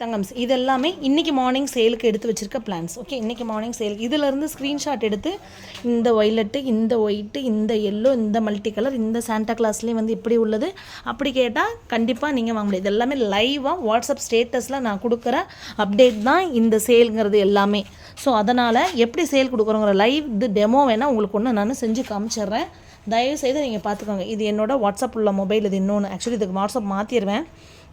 தங்கம்ஸ். இது எல்லாமே இன்றைக்கி மார்னிங் சேலுக்கு எடுத்து வச்சுருக்க பிளான்ஸ் ஓகே இன்றைக்கி மார்னிங் சேல் இதிலேருந்து ஸ்க்ரீன்ஷாட் எடுத்து இந்த ஒய்லெட்டு இந்த ஒயிட்டு இந்த எல்லோ இந்த மல்டி கலர் இந்த சாண்டா கிளாஸ்லேயும் வந்து இப்படி உள்ளது. அப்படி கேட்டால் கண்டிப்பாக நீங்கள் வாங்க முடியாது. எல்லாமே லைவாக வாட்ஸ்அப் ஸ்டேட்டஸில் நான் கொடுக்குற அப்டேட் தான் இந்த சேலுங்கிறது எல்லாமே. ஸோ அதனால் எப்படி சேல் கொடுக்குறோங்கிற லைவ் இது டெமோ வேணால் உங்களுக்கு ஒன்று நான் செஞ்சு காமிச்சிடுறேன். தயவுசெய்து நீங்கள் பார்த்துக்கோங்க இது என்னோட வாட்ஸ்அப் உள்ள மொபைல் இது இன்னொன்று ஆக்சுவலி இதுக்கு வாட்ஸ்அப் மாற்றிடுவேன்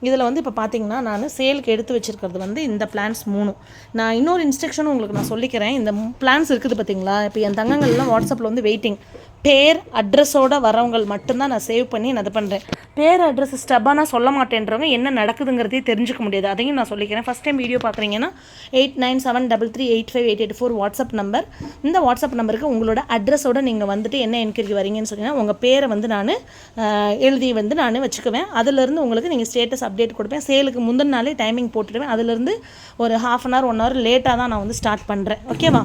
இதில் வந்து இப்போ பார்த்தீங்கன்னா நான் சேலுக்கு எடுத்து வச்சுருக்கிறது வந்து இந்த பிளான்ஸ் மூணு. நான் இன்னொரு இன்ஸ்ட்ரக்ஷனும் உங்களுக்கு நான் சொல்லிக்கிறேன். இந்த பிளான்ஸ் இருக்குது பார்த்தீங்களா? இப்போ என் தங்கங்கள்லாம் வாட்ஸ்அப்பில் வந்து வெயிட்டிங் பேர் அட்ரஸோட வரவங்க மட்டும்தான் நான் சேவ் பண்ணி நான் இது பண்ணுறேன் பேர் அட்ரஸ் ஸ்டப்பாக நான் சொல்ல மாட்டேன்றவங்க என்ன நடக்குதுங்கிறதே தெரிஞ்சுக்க முடியாது. அதையும் நான் சொல்லிக்கிறேன். ஃபஸ்ட் டைம் வீடியோ பார்க்குறீங்கன்னா eight nine seven double three eight five eight eight four WhatsApp number இந்த வாட்ஸ்அப் நம்பருக்கு உங்களோட அட்ரஸோட நீங்கள் வந்துட்டு என்ன என்கொயரி வரீங்கன்னு சொன்னீங்கன்னா உங்கள் பேரை வந்து நான் எழுதி வந்து நான் வச்சுக்குவேன். அதுலேருந்து உங்களுக்கு நீங்கள் ஸ்டேட்டஸ் அப்டேட் கொடுப்பேன். சேலுக்கு முந்தின நாளே டைமிங் போட்டுடுவேன். அதுலேருந்து ஒரு half an hour one hour லேட்டாக தான் நான் வந்து ஸ்டார்ட் பண்ணுறேன் ஓகேவா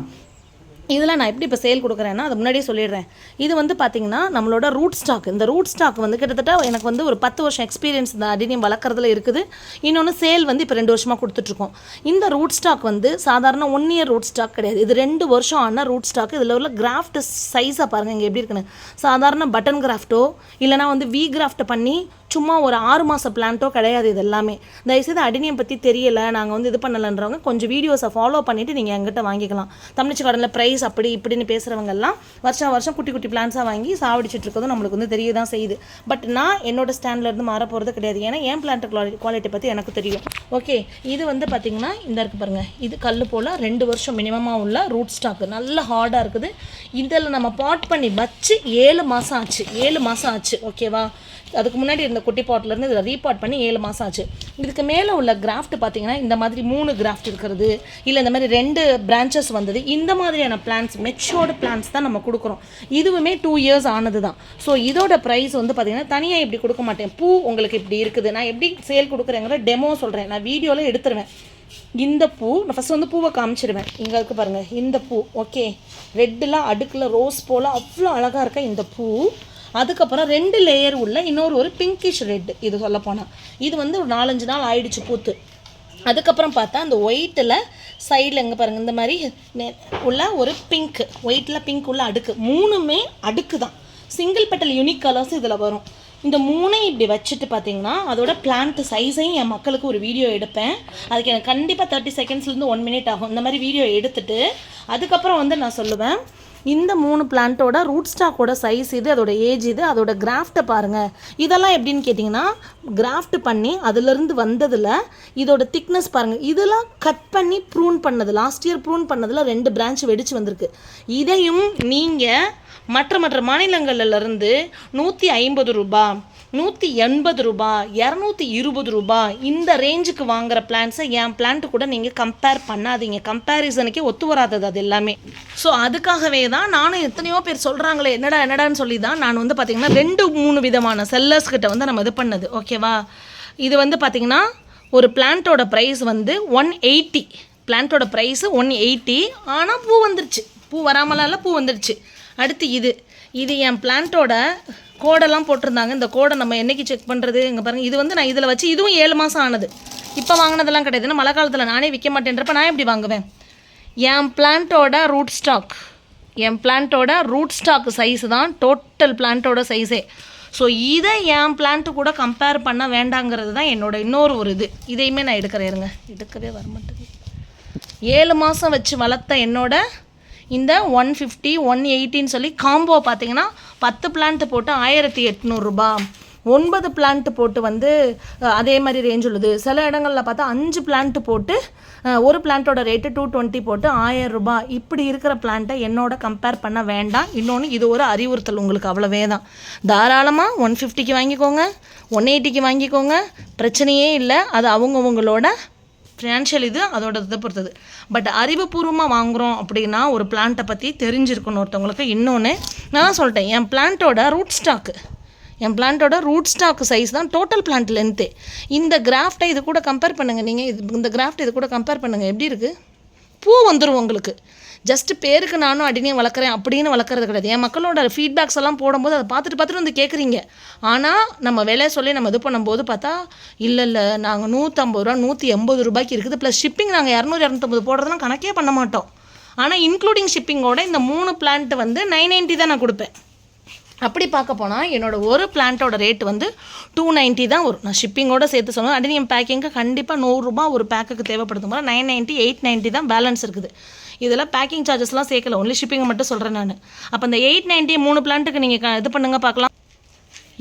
இதில் நான் எப்படி இப்போ சேல் கொடுக்குறேன்னா அது முன்னாடியே சொல்லிடுறேன். இது வந்து பார்த்தீங்கன்னா நம்மளோட ரூட் ஸ்டாக் இந்த ரூட் ஸ்டாக் வந்து கிட்டத்தட்ட எனக்கு வந்து ஒரு பத்து வருஷம் எக்ஸ்பீரியன்ஸ் இந்த அடினியம் வளர்க்குறதுல இருக்குது. இன்னொன்று சேல் வந்து இப்போ ரெண்டு வருஷமாக கொடுத்துட்ருக்கோம். இந்த ரூட் ஸ்டாக் வந்து சாதாரண ஒன் இயர் ரூட் ஸ்டாக் கிடையாது. இது ரெண்டு வருஷம் ஆனால் ரூட் ஸ்டாக் இதில் உள்ள கிராஃப்ட் சைஸாக பாருங்கள் இங்கே எப்படி இருக்குன்னு. சாதாரண பட்டன் கிராஃப்ட்டோ இல்லைனா வந்து வி கிராஃப்ட் பண்ணி சும்மா ஒரு ஆறு மாத பிளான்ட்டோ கிடையாது இது எல்லாமே. தயவுசெய்து அடினியம் பற்றி தெரியலை நாங்கள் வந்து இது பண்ணலைன்றவங்க கொஞ்சம் வீடியோஸை ஃபாலோ பண்ணிவிட்டு நீங்கள் எங்கிட்ட வாங்கிக்கலாம். தமிழ்ச்சி கடனில் ப்ரைஸ் அப்படி இப்படின்னு பேசுகிறவங்கெல்லாம் வருஷம் வருஷம் குட்டி குட்டி பிளான்ஸாக வாங்கி சாவடிச்சிட்டு இருக்கதும் நம்மளுக்கு வந்து தெரிய தான் செய்யுது. பட் நான் என்னோட ஸ்டாண்ட்லேருந்து மாற போகிறது கிடையாது. ஏன்னா என் பிளான்ட் குவாலிட்டி குவாலிட்டி பற்றி எனக்கு தெரியும். ஓகே இது வந்து பார்த்திங்கன்னா இந்த இருக்குது பாருங்கள் இது கல் போல் ரெண்டு வருஷம் மினிமமாக உள்ள ரூட் ஸ்டாக்கு நல்ல ஹார்டாக இருக்குது. இதில் நம்ம பாட் பண்ணி வச்சு ஏழு மாதம் ஆச்சு. ஏழு மாதம் ஆச்சு. ஓகேவா அதுக்கு முன்னாடி இருந்த குட்டி பாட்டிலேருந்து இதில் ரீபாட் பண்ணி ஏழு மாதம் ஆச்சு. இதுக்கு மேலே உள்ள கிராஃப்ட் பார்த்தீங்கன்னா இந்த மாதிரி மூணு கிராஃப்ட் இருக்கிறது இல்லை இந்த மாதிரி ரெண்டு பிரான்ச்சஸ் வந்தது இந்த மாதிரியான பிளான்ஸ் மெச்சோர்டு பிளான்ஸ் தான் நம்ம கொடுக்குறோம். இதுவுமே டூ இயர்ஸ் ஆனது தான் ஸோ இதோட ப்ரைஸ் வந்து பார்த்தீங்கன்னா தனியாக இப்படி கொடுக்க மாட்டேன். பூ உங்களுக்கு இப்படி இருக்குது. நான் எப்படி சேல் கொடுக்குறேங்கிற டெமோ சொல்கிறேன் நான் வீடியோவில் எடுத்துருவேன். இந்த பூ நான் ஃபஸ்ட் வந்து பூவை காமிச்சிடுவேன் இங்கே இருக்கு பாருங்கள் இந்த பூ. ஓகே ரெட்டில் அடுக்கில் ரோஸ் போல் அவ்வளோ அழகாக இருக்க இந்த பூ. அதுக்கப்புறம் ரெண்டு லேயர் உள்ள இன்னொரு ஒரு பிங்கிஷ் ரெட் இது சொல்ல போனால் இது வந்து ஒரு நாலஞ்சு நாள் ஆயிடுச்சு பூத்து. அதுக்கப்புறம் பார்த்தா அந்த ஒயிட்டில் சைடில் எங்கே பாருங்கள் இந்த மாதிரி நெ- உள்ள ஒரு பிங்க் ஒயிட்டில் பிங்க் உள்ள அடுக்கு. மூணுமே அடுக்கு தான் சிங்கிள் பெட்டல் யூனிக் கலர்ஸ் இதில் வரும். இந்த மூணையும் இப்படி வச்சுட்டு பார்த்தீங்கன்னா அதோட பிளான்ட் சைஸையும் என் மக்களுக்கு ஒரு வீடியோ எடுப்பேன். அதுக்கு எனக்கு கண்டிப்பாக தேர்ட்டி செகண்ட்ஸ்லேருந்து ஒன் மினிட் ஆகும். இந்த மாதிரி வீடியோ எடுத்துட்டு அதுக்கப்புறம் வந்து நான் சொல்லுவேன். இந்த மூணு பிளான்ட்டோட ரூட் ஸ்டாக்கோட சைஸ் இது அதோட ஏஜ் இது அதோட கிராஃப்ட்டை பாருங்கள் இதெல்லாம் எப்படின்னு கேட்டிங்கன்னா கிராஃப்ட் பண்ணி அதுலேருந்து வந்ததில் இதோட திக்னஸ் பாருங்கள் இதெல்லாம் கட் பண்ணி ப்ரூன் பண்ணது லாஸ்ட் இயர் ப்ரூன் பண்ணதில் ரெண்டு பிரான்ச் வெடிச்சு வந்திருக்கு. இதையும் நீங்கள் மற்ற மற்ற மாநிலங்களிலிருந்து நூற்றி ஐம்பது ரூபாய் நூற்றி எண்பது ரூபா இரநூத்தி இருபது ரூபாய் இந்த ரேஞ்சுக்கு வாங்குற பிளான்ஸை என் பிளான்ட்டு கூட நீங்கள் கம்பேர் பண்ணாதீங்க. கம்பேரிசனுக்கே ஒத்து வராதது அது எல்லாமே. ஸோ அதுக்காகவே தான் நானும் எத்தனையோ பேர் சொல்கிறாங்களே என்னடா என்னடான்னு சொல்லி தான் நான் வந்து பார்த்திங்கன்னா ரெண்டு மூணு விதமான செல்லர்ஸ் கிட்ட வந்து நம்ம இது பண்ணது. ஓகேவா இது வந்து பார்த்திங்கன்னா ஒரு பிளான்ட்டோட ப்ரைஸ் வந்து ஒன் எயிட்டி பிளான்ட்டோட ப்ரைஸு ஒன் எயிட்டி ஆனால் பூ வந்துருச்சு. பூ வராமலாம் பூ வந்துருச்சு. அடுத்து இது. இது என் பிளான்ட்டோட கோடெல்லாம் போட்டிருந்தாங்க. இந்த கோடை நம்ம என்னைக்கு செக் பண்ணுறது இங்கே பாருங்கள் இது வந்து நான் இதில் வச்சு இதுவும் ஏழு மாதம் ஆனது. இப்போ வாங்கினதெல்லாம் கிடையாது. ஏன்னா மழை காலத்தில் நானே விற்க மாட்டேன்றப்ப நான் எப்படி வாங்குவேன்? என் பிளான்ட்டோட ரூட் ஸ்டாக் என் பிளான்ட்டோட ரூட் ஸ்டாக் சைஸ் தான் டோட்டல் பிளான்ட்டோட சைஸே ஸோ இதை என் பிளான்ட்டு கூட கம்பேர் பண்ண வேண்டாங்கிறது தான் என்னோட இன்னொரு ஒரு இது. இதையுமே நான் எடுக்கிறேன் இருங்க. எடுக்கவே வரமாட்டேங்குது ஏழு மாதம் வச்சு வளர்த்த என்னோட இந்த ஒன் ஃபிஃப்டி ஒன் எயிட்டின்னு சொல்லி காம்போ பார்த்தீங்கன்னா பத்து பிளான்ட் போட்டு ஆயிரத்தி எட்நூறுரூபா ஒன்பது பிளான்ட் போட்டு வந்து அதே மாதிரி ரேஞ்ச் உள்ளது. சில இடங்களில் பார்த்தா அஞ்சு பிளான்ட் போட்டு ஒரு பிளான்ட்டோட ரேட்டு டூ டுவெண்ட்டி போட்டு ஆயிரம் ரூபாய் இப்படி இருக்கிற பிளான்ட்டை என்னோட கம்பேர் பண்ண வேண்டாம். இன்னொன்று இது ஒரு அறிவுறுத்தல் உங்களுக்கு அவ்வளோவே தான். தாராளமாக ஒன் ஃபிஃப்டிக்கு வாங்கிக்கோங்க ஒன் எயிட்டிக்கு வாங்கிக்கோங்க. பிரச்சனையே இல்லை. அது அவங்கவுங்களோட ஃபினான்ஷியல் இது அதோட இதை பொறுத்தது. பட் அறிவுபூர்வமாக வாங்குகிறோம் அப்படின்னா ஒரு பிளான்ட்டை பற்றி தெரிஞ்சிருக்கணும் ஒருத்தவங்களுக்கு. இன்னொன்று நான் தான் சொல்லிட்டேன் என் பிளான்ட்டோட ரூட் ஸ்டாக்கு என் பிளான்ட்டோட ரூட் ஸ்டாக் சைஸ் தான் டோட்டல் பிளான்ட் லென்த்து இந்த கிராஃப்டை இது கூட கம்பேர் பண்ணுங்கள் நீங்கள் இது இந்த கிராஃப்ட் இது கூட கம்பேர் பண்ணுங்கள் எப்படி இருக்குது பூ வந்துடும் உங்களுக்கு. ஜஸ்ட் பேருக்கு நானும் அடினே வளர்க்குறேன் அப்படின்னு வளர்க்குறது கிடையாது. என் மக்களோட ஃபீட்பேக்ஸ் எல்லாம் போடும்போது அதை பார்த்துட்டு பார்த்துட்டு வந்து கேட்குறீங்க ஆனால் நம்ம விலை சொல்லி நம்ம இது பண்ணும்போது பார்த்தா இல்லை இல்லை நாங்கள் நூற்றம்பது ரூபா நூற்றி எண்பது ரூபாய்க்கு இருக்குது. ப்ளஸ் ஷிப்பிங் நாங்கள் இரநூறு இரநூத்தம்பது போடுறதுலாம் கணக்கே பண்ண மாட்டோம். ஆனால் இன்க்ளூடிங் ஷிப்பிங்கோட இந்த மூணு பிளான்ட் வந்து நைன் நைன்ட்டி தான் நான் கொடுப்பேன். அப்படி பார்க்க போனால் என்னோடய ஒரு பிளான்ட்டோட ரேட் வந்து டூ நைன்ட்டி தான் வரும். நான் ஷிப்பிங்கோட சேர்த்து சொன்னேன். அடினியம் பேக்கிங்க்கு கண்டிப்பாக நூறுரூபா ஒரு பேக்குக்கு தேவைப்படுதும் போது நைன் நைன்ட்டி எயிட் நைன்ட்டி தான் பேலன்ஸ் இருக்குது. இதெல்லாம் பேக்கிங் சார்ஜஸ்லாம் சேர்க்கல. ஒன்லி ஷிப்பிங்கை மட்டும் சொல்கிறேன் நான். அப்போ இந்த எயிட் நைன்ட்டி மூணு பிளான்ட்டுக்கு நீங்கள் இது பண்ணுங்க பார்க்கலாம்.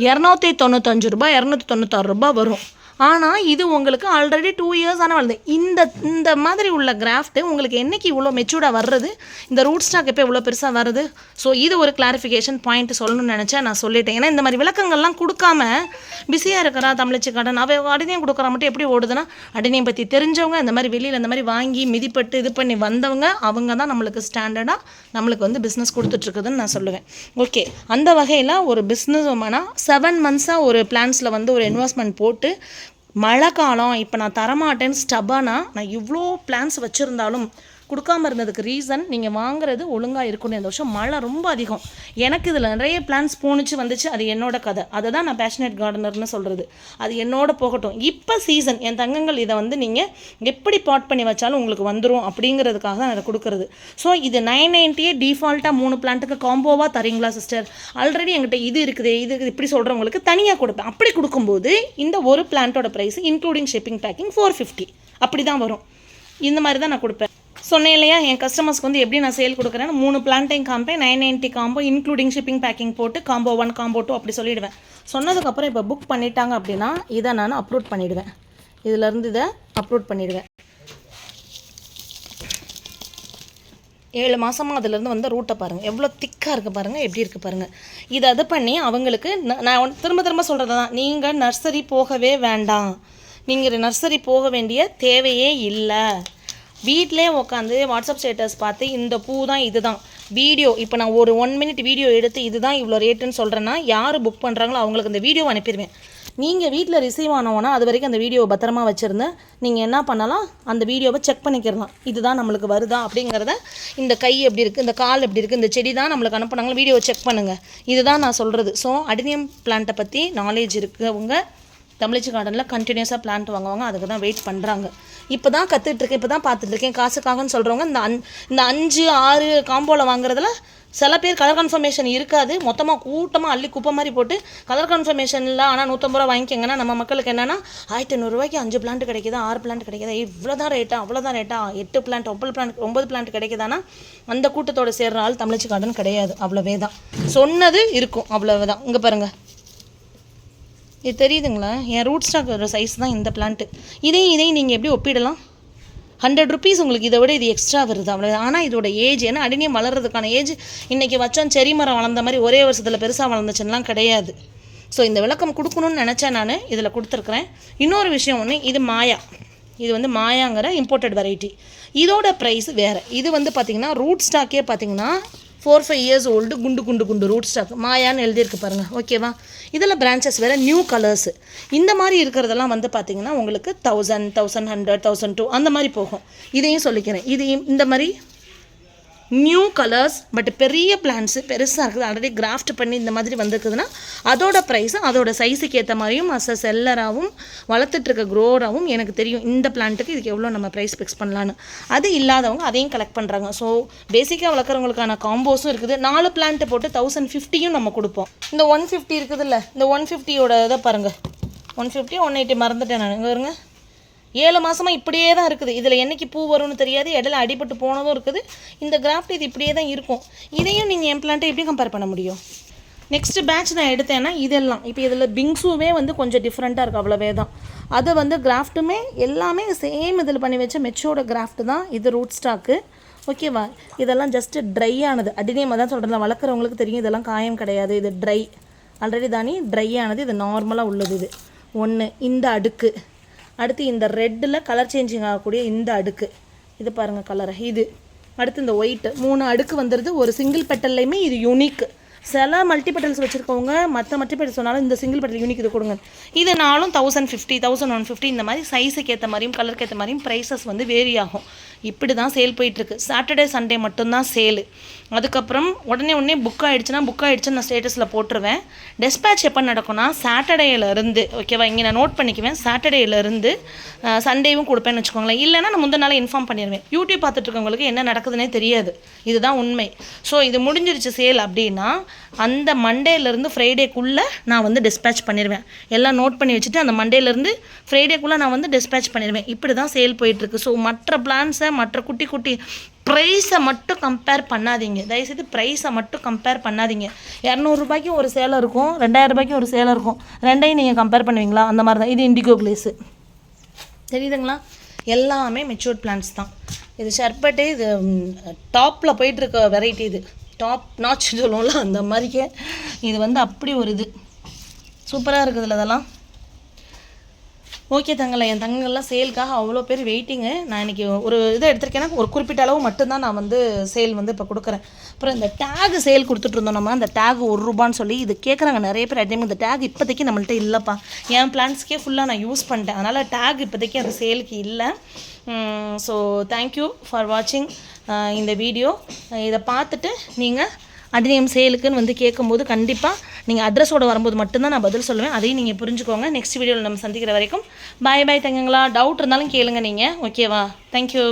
இரநூத்தி தொண்ணூத்தஞ்சு ரூபாய் இரநூத்தி தொண்ணூத்தாறு ரூபாய் வரும். ஆனால் இது உங்களுக்கு ஆல்ரெடி டூ இயர்ஸ் ஆனால் இந்த இந்த மாதிரி உள்ள கிராஃப்ட்டு உங்களுக்கு என்னைக்கு இவ்வளோ மெச்சூர்டாக வர்றது? இந்த ரூட் ஸ்டாக் எப்போ இவ்வளோ பெருசாக வருது ஸோ இது ஒரு கிளாரிஃபிகேஷன் பாயிண்ட் சொல்லணும்னு நினச்சேன் நான் சொல்லிட்டேன். ஏன்னா இந்த மாதிரி விளக்கங்கள்லாம் கொடுக்காம பிஸியாக இருக்கிறா தமிழச்சி கடன் அவ அடினையும் கொடுக்குறா மட்டும் எப்படி ஓடுதுன்னா அடினையும் பற்றி தெரிஞ்சவங்க இந்த மாதிரி வெளியில் இந்த மாதிரி வாங்கி மிதிப்பட்டு இது பண்ணி வந்தவங்க அவங்க தான் நம்மளுக்கு ஸ்டாண்டர்டாக நம்மளுக்கு வந்து பிஸ்னஸ் கொடுத்துட்ருக்குதுன்னு நான் சொல்லுவேன். ஓகே அந்த வகையில் ஒரு பிஸ்னஸ் உமனாக செவன் மந்த்ஸாக ஒரு பிளான்ஸில் வந்து ஒரு இன்வெஸ்ட்மெண்ட் போட்டு மழை காலம் இப்போ நான் தரமாட்டேன்னு ஸ்டபானா நான் இவ்வளோ பிளான்ஸ் வச்சுருந்தாலும் கொடுக்காம இருந்ததுக்கு ரீசன் நீங்கள் வாங்குறது ஒழுங்காக இருக்கணும். இந்த வருஷம் மழை ரொம்ப அதிகம். எனக்கு இதில் நிறைய பிளான்ஸ் போணுச்சு வந்துச்சு. அது என்னோட கதை. அதை தான் நான் பேஷனேட் கார்டனர்னு சொல்கிறது அது என்னோட போகட்டும். இப்போ சீசன் என் தங்கங்கள் இதை வந்து நீங்கள் எப்படி பாட் பண்ணி வச்சாலும் உங்களுக்கு வந்துடும் அப்படிங்கிறதுக்காக தான் அதை கொடுக்குறது. ஸோ இது நைன் நைன்ட்டியே டிஃபால்ட்டாக மூணு பிளான்ட்டுக்கு காம்போவாக தரீங்களா சிஸ்டர் ஆல்ரெடி என்கிட்ட இது இருக்குது இது இருக்குது இப்படி சொல்கிறவங்களுக்கு தனியாக கொடுப்பேன். அப்படி கொடுக்கும்போது இந்த ஒரு பிளான்ட்டோட price including shipping packing four fifty அப்படி தான் வரும். இந்த மாதிரி தான் நான் கொடுப்பேன். சொன்னேன் இல்லையா என் கஸ்டமர்ஸ்க்கு வந்து எப்படி நான் சேல் கொடுக்குறேன்னு மூணு பிளான்ட்டையும் காம்பேன் nine ninety combo including shipping packing போட்டு காம்போ ஒன் காம்போ டூ அப்படி சொல்லிடுவேன். சொன்னதுக்கப்புறம் இப்போ புக் பண்ணிட்டாங்க அப்படின்னா இதை நான் அப்லோட் பண்ணிவிடுவேன் இதிலேருந்து இதை அப்லோட் பண்ணிவிடுவேன் ஏழு மாதமாக அதுலேருந்து வந்த ரூட்டை பாருங்கள் எவ்வளோ திக்காக இருக்குது பாருங்கள் எப்படி இருக்குது பாருங்கள் இதை அது பண்ணி அவங்களுக்கு நான் ஒன்- திரும்ப திரும்ப சொல்கிறது தான் நீங்கள் நர்சரி போகவே வேண்டாம். நீங்கள் நர்சரி போக வேண்டிய தேவையே இல்லை. வீட்டிலே உட்காந்து வாட்ஸ்அப் ஸ்டேட்டஸ் பார்த்து இந்த பூ தான் இதுதான். வீடியோ இப்போ நான் ஒரு ஒன் மினிட் வீடியோ எடுத்து இதுதான் இவ்வளோ ரேட்டுன்னு சொல்கிறேன்னா யார் புக் பண்ணுறாங்களோ அவங்களுக்கு இந்த வீடியோ அனுப்பிடுவேன் நீங்கள் வீட்டில் ரிசீவ் ஆனவொன்னா அது வரைக்கும் அந்த வீடியோவை பத்திரமா வச்சுருந்து நீங்கள் என்ன பண்ணலாம்? அந்த வீடியோவை செக் பண்ணிக்கிறலாம் இதுதான் நம்மளுக்கு வருதா அப்படிங்கிறத இந்த கை எப்படி இருக்குது இந்த கால் எப்படி இருக்குது இந்த செடி தான் நம்மளுக்கு அனுப்புனாங்களோ வீடியோவை செக் பண்ணுங்கள் இதுதான் நான் சொல்கிறது ஸோ அடினியம் பிளான்ட்டை பற்றி நாலேஜ் இருக்கவங்க தமிழச்சி கார்டனில் கண்டினியூஸாக பிளான்ட் வாங்குவாங்க. அதுக்கு தான் வெயிட் பண்ணுறாங்க இப்போ தான் கற்றுட்ருக்கேன் இப்போ தான் பார்த்துட்ருக்கேன் காசுக்காகன்னு சொல்கிறவங்க இந்த அந் இந்த அஞ்சு ஆறு காம்போவில் வாங்குறதுல சில பேர் கலர் கன்ஃபர்மேஷன் இருக்காது. மொத்தமாக கூட்டமாக அள்ளி குப்பை மாதிரி போட்டு கலர் கன்ஃபர்மேஷனில் ஆனால் நூற்றம்பது ரூபா வாங்கிக்கங்கன்னா நம்ம மக்களுக்கு என்னென்னா ஆயிரத்தி ஐநூறுரூவாய்க்கு அஞ்சு பிளான்ட் கிடைக்குதா? ஆறு பிளான்ட் கிடைக்குதா? இவ்வளோ தான் ரேட்டா அவ்வளோதான் ரேட்டா எட்டு பிளான்ட் ஒம்பது பிளான்ட் ஒன்பது பிளான்ட் கிடைக்குதானா அந்த கூட்டத்தோட சேர்ற ஆள் தமிழச்சி கார்டன் கிடையாது. அவ்வளோவே தான் சொன்னது இருக்கும். அவ்வளவுதான். இங்கே பாருங்கள் இது தெரியுதுங்களா? என் ரூட் ஸ்டாக்கோட சைஸ் தான் இந்த பிளான்ட்டு இதையும் இதையும் நீங்கள் எப்படி ஒப்பிடலாம்? ஹண்ட்ரட் ருபீஸ் உங்களுக்கு இதை விட இது எக்ஸ்ட்ரா வருது அவ்வளோ ஆனால் இதோட ஏஜ் ஏன்னா அடினியம் வளர்றதுக்கான ஏஜ் இன்றைக்கி வச்சோம் செரி மரம் வளர்ந்த மாதிரி ஒரே வருஷத்தில் பெருசாக வளர்ந்துச்சுன்னெலாம் கிடையாது. ஸோ இந்த விளக்கம் கொடுக்கணும்னு நினச்சேன் நான். இதில் கொடுத்துருக்குறேன். இன்னொரு விஷயம் ஒன்று இது மாயா. இது வந்து மாயாங்கிற இம்போர்ட்டட் வெரைட்டி இதோட ப்ரைஸ் வேறு. இது வந்து பார்த்திங்கன்னா ரூட் ஸ்டாக்கே பார்த்திங்கன்னா ஃபோர் ஃபைவ் இயர்ஸ் ஓல்டு குண்டு குண்டு குண்டு ரூட் ஸ்டாக் மாயான்னு எழுதியிருக்கு பாருங்கள் ஓகேவா இதில் பிரான்ச்சஸ் வேறு நியூ கலர்ஸ் இந்த மாதிரி இருக்கிறதெல்லாம் வந்து பார்த்திங்கன்னா உங்களுக்கு thousand thousand hundred thousand two அந்த மாதிரி போகும். இதையும் சொல்லிக்கிறேன். இதையும் இந்த மாதிரி நியூ கலர்ஸ் பட் பெரிய பிளான்ஸு பெருசாக இருக்குது. ஆல்ரெடி கிராஃப்ட் பண்ணி இந்த மாதிரி வந்திருக்குதுன்னா அதோட ப்ரைஸும் அதோட சைஸுக்கு ஏற்ற மாதிரியும் அஸ் அ செல்லராகவும் வளர்த்துட்ருக்க க்ரோராகவும் எனக்கு தெரியும் இந்த பிளான்ட்டுக்கு இதுக்கு எவ்வளோ நம்ம ப்ரைஸ் ஃபிக்ஸ் பண்ணலான்னு அது இல்லாதவங்க அதையும் கலெக்ட் பண்ணுறாங்க ஸோ பேசிக்காக வளர்க்குறவங்களுக்கான காம்போஸும் இருக்குது. நாலு பிளான்ட்டு போட்டு தௌசண்ட் ஃபிஃப்டியும் நம்ம கொடுப்போம். இந்த ஒன் ஃபிஃப்டி இருக்குதுல்ல இந்த ஒன் ஃபிஃப்டியோட இதை பாருங்கள் ஒன் ஃபிஃப்டி ஒன் எயிட்டி மறந்துட்டேன் நான். இங்கே வருங்க ஏழு மாதமாக இப்படியே தான் இருக்குது. இதில் என்னைக்கு பூ வரும்னு தெரியாது இடையில அடிபட்டு போனதும் இருக்குது. இந்த கிராஃப்ட் இது இப்படியே தான் இருக்கும். இதையும் நீங்கள் எம்ப்ளான்ட்டை எப்படி கம்பேர் பண்ண முடியும்? நெக்ஸ்ட் பேட்ச் நான் எடுத்தேன்னா இதெல்லாம். இப்போ இதில் பிங்ஸுமே வந்து கொஞ்சம் டிஃப்ரெண்ட்டாக இருக்குது அவ்வளோவே தான். அது வந்து கிராஃப்ட்டுமே எல்லாமே சேம் இதில் பண்ணி வச்ச மெச்சோட கிராஃப்ட் தான். இது ரூட் ஸ்டாக்கு ஓகேவா இதெல்லாம் ஜஸ்ட்டு ட்ரை ஆனது. அடினேமாக தான் சொல்கிறேன் வளர்க்குறவங்களுக்கு தெரியும் இதெல்லாம் காயம் கிடையாது. இது ட்ரை ஆல்ரெடி தானி? ட்ரை ஆனது. இது நார்மலாக உள்ளது இது. ஒன்று இந்த அடுக்கு. அடுத்து இந்த ரெட்டில் கலர் சேஞ்சிங் ஆகக்கூடிய இந்த அடுக்கு. இது பாருங்கள் கலரை இது. அடுத்து இந்த ஒயிட்டு மூணு அடுக்கு வந்துடுது ஒரு சிங்கிள் பெட்டல்லையுமே இது யூனிக் சில மல்டிபெட்டல்ஸ் வச்சுருக்கவங்க மற்ற மல்டிபெட்டல் சொன்னாலும் இந்த சிங்கிள் பெட்டல் யூனிக் இது கொடுங்க. இதனாலும் thousand fifty thousand one fifty இந்த மாதிரி சைஸுக்கு ஏற்ற மாதிரியும் கலருக்கு ஏற்ற மாதிரியும் ப்ரைஸஸ் வந்து வேரி ஆகும். இப்படி தான் சேல் போயிட்டுருக்கு. சாட்டர்டே சண்டே மட்டும்தான் சேலு அதுக்கப்புறம் உடனே உடனே புக் ஆகிடுச்சுன்னா புக் ஆகிடுச்சுன்னு நான் ஸ்டேட்டஸில் போட்டுருவேன். டெஸ்பேச் எப்போ நடக்கும்னா சாட்டர்டேலேருந்து ஓகேவா இங்கே நான் நோட் பண்ணிக்குவேன். சாட்டர்டேலேருந்து சண்டேவும் கொடுப்பேன்னு வச்சுக்கோங்களேன். இல்லைன்னா நான் முந்தின நாள் இன்ஃபார்ம் பண்ணிடுவேன். யூடியூப் பார்த்துட்டு இருக்கவங்களுக்கு என்ன நடக்குதுன்னே தெரியாது. இதுதான் உண்மை. ஸோ இது முடிஞ்சிருச்சு சேல் அப்படின்னா அந்த மண்டேலேருந்து ஃப்ரைடேக்குள்ளே நான் வந்து டிஸ்பேச் பண்ணிடுவேன் எல்லாம் நோட் பண்ணி வச்சுட்டு அந்த மண்டேலேருந்து ஃப்ரைடேக்குள்ளே நான் வந்து டிஸ்பேச் பண்ணிடுவேன் இப்படி தான் சேல் போயிட்டுருக்கு. ஸோ மற்ற பிளான்ஸை மற்ற குட்டி குட்டி ப்ரைஸை மட்டும் கம்பேர் பண்ணாதீங்க. தயவுசெய்து ப்ரைஸை மட்டும் கம்பேர் பண்ணாதீங்க. இரநூறுபாய்க்கும் ஒரு சேலை இருக்கும். ரெண்டாயிரம் ரூபாய்க்கும் ஒரு சேலை இருக்கும். ரெண்டையும் நீங்கள் கம்பேர் பண்ணுவீங்களா? அந்த மாதிரி தான் இது இண்டிகோ கிளேஸு தெரியுதுங்களா? எல்லாமே மெச்சூர்ட் பிளான்ஸ் தான். இது ஷர்பட்டு இது டாப்பில் போயிட்டுருக்க வெரைட்டி இது. டாப் நாச் சொல்லுவோம்ல அந்த மாதிரிக்கே. இது வந்து அப்படி ஒரு இது. சூப்பராக இருக்குதுல்ல இதெல்லாம் ஓகே தங்கலை என் தங்கங்கள்லாம் சேலுக்காக அவ்வளோ பேர் வெயிட்டிங்கு நான் இன்றைக்கி ஒரு இதை எடுத்திருக்கேன்னா ஒரு குறிப்பிட்ட அளவு மட்டும்தான் நான் வந்து சேல் வந்து இப்போ கொடுக்குறேன். அப்புறம் இந்த டேகு சேல் கொடுத்துட்ருந்தோம் நம்ம அந்த டேக் ஒரு ரூபான்னு சொல்லி இது கேட்குறாங்க நிறைய பேர். ஐட்டம் இந்த டேக் இப்போதைக்கு நம்மள்ட்ட இல்லைப்பா. என் பிளான்ஸ்க்கே ஃபுல்லாக நான் யூஸ் பண்ணிட்டேன். அதனால் டேக் இப்போதைக்கு அந்த சேலுக்கு இல்லை. ஸோ தேங்க்யூ ஃபார் வாட்சிங் இந்த வீடியோ இதை பார்த்துட்டு நீங்கள் அதினியம் சேலுக்குன்னு வந்து கேட்கும்போது கண்டிப்பாக நீங்கள் அட்ரஸோட வரும்போது மட்டும்தான் நான் பதில் சொல்லுவேன். அதையும் நீங்கள் புரிஞ்சுக்கோங்க. நெக்ஸ்ட் வீடியோவில் நம்ம சந்திக்கிற வரைக்கும் பாய் பாய் தங்கங்களா. டவுட் இருந்தாலும் கேளுங்க நீங்கள் ஓகேவா தேங்க்யூ